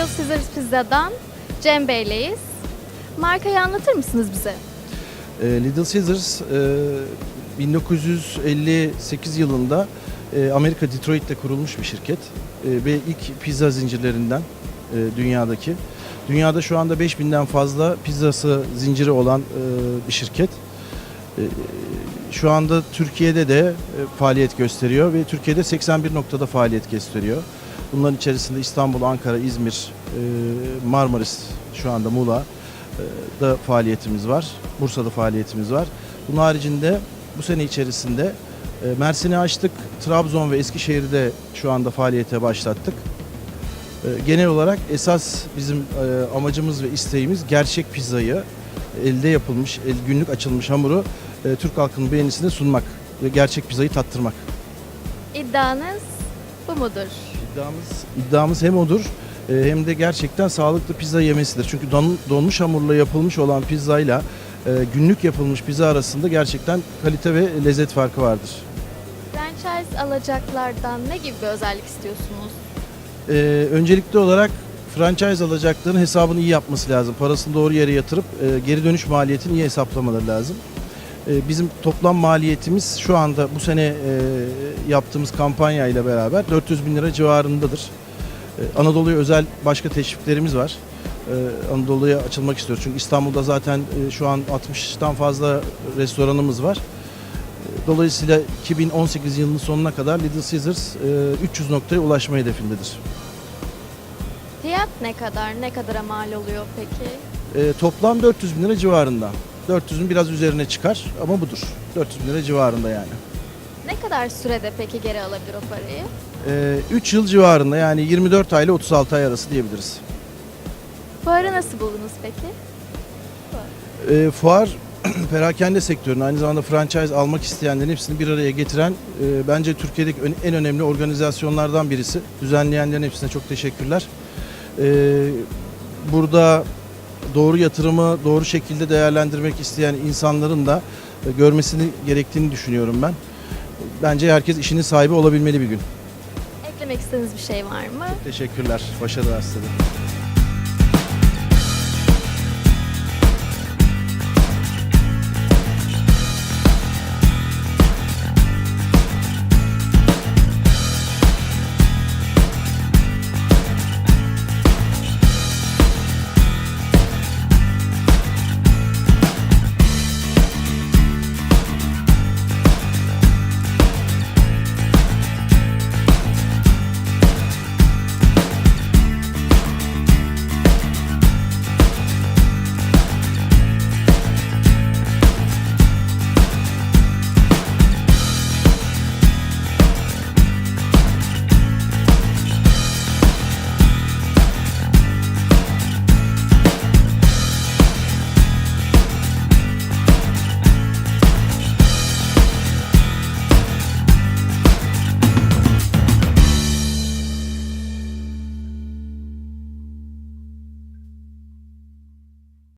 Little Caesars Pizza'dan Cem Bey'leyiz. Markayı anlatır mısınız bize? E, Little Caesars e, 1958 yılında e, Amerika Detroit'te kurulmuş bir şirket E, ve ilk pizza zincirlerinden e, dünyadaki. Dünyada şu anda 5000'den fazla pizzası zinciri olan e, bir şirket. E, Şu anda Türkiye'de de e, faaliyet gösteriyor ve Türkiye'de 81 noktada faaliyet gösteriyor. Bunların içerisinde İstanbul, Ankara, İzmir, e, Marmaris, şu anda Muğla e, da faaliyetimiz var. Bursa'da faaliyetimiz var. Bunun haricinde bu sene içerisinde e, Mersin'i açtık. Trabzon ve Eskişehir'de şu anda faaliyete başlattık. Genel olarak esas bizim amacımız ve isteğimiz gerçek pizzayı elde yapılmış, günlük açılmış hamuru Türk halkının beğenisine sunmak ve gerçek pizzayı tattırmak. İddianız bu mudur? İddiamız, iddiamız hem odur e, hem de gerçekten sağlıklı pizza yemesidir. Çünkü don- donmuş hamurla yapılmış olan pizzayla e, günlük yapılmış pizza arasında gerçekten kalite ve lezzet farkı vardır. Franchise alacaklardan ne gibi bir özellik istiyorsunuz? E, öncelikli olarak franchise alacakların hesabını iyi yapması lazım. Parasını doğru yere yatırıp e, geri dönüş maliyetini iyi hesaplamaları lazım. E, bizim toplam maliyetimiz şu anda bu sene e, yaptığımız kampanya ile beraber 400 bin lira civarındadır. E, Anadolu'ya özel başka teşviklerimiz var. E, Anadolu'ya açılmak istiyoruz. Çünkü İstanbul'da zaten e, şu an 60'tan fazla restoranımız var. E, Dolayısıyla 2018 yılının sonuna kadar Little Caesars e, 300 noktaya ulaşma hedefindedir. Fiyat ne kadar, ne kadara mal oluyor peki? E, toplam 400 bin lira civarında. 400'ün biraz üzerine çıkar ama budur. 400 bin lira civarında yani. Ne kadar sürede peki geri alabilir o parayı? 3 yıl civarında yani 24 ay ile 36 ay arası diyebiliriz. Fuarı nasıl buldunuz peki? E, fuar perakende sektörünün aynı zamanda franchise almak isteyenlerin hepsini bir araya getiren e, bence Türkiye'deki en önemli organizasyonlardan birisi. Düzenleyenlerin hepsine çok teşekkürler. E, burada doğru yatırımı doğru şekilde değerlendirmek isteyen insanların da e, görmesini gerektiğini düşünüyorum ben. Bence herkes işinin sahibi olabilmeli bir gün. Eklemek istediğiniz bir şey var mı? Teşekkürler. Başarılar size.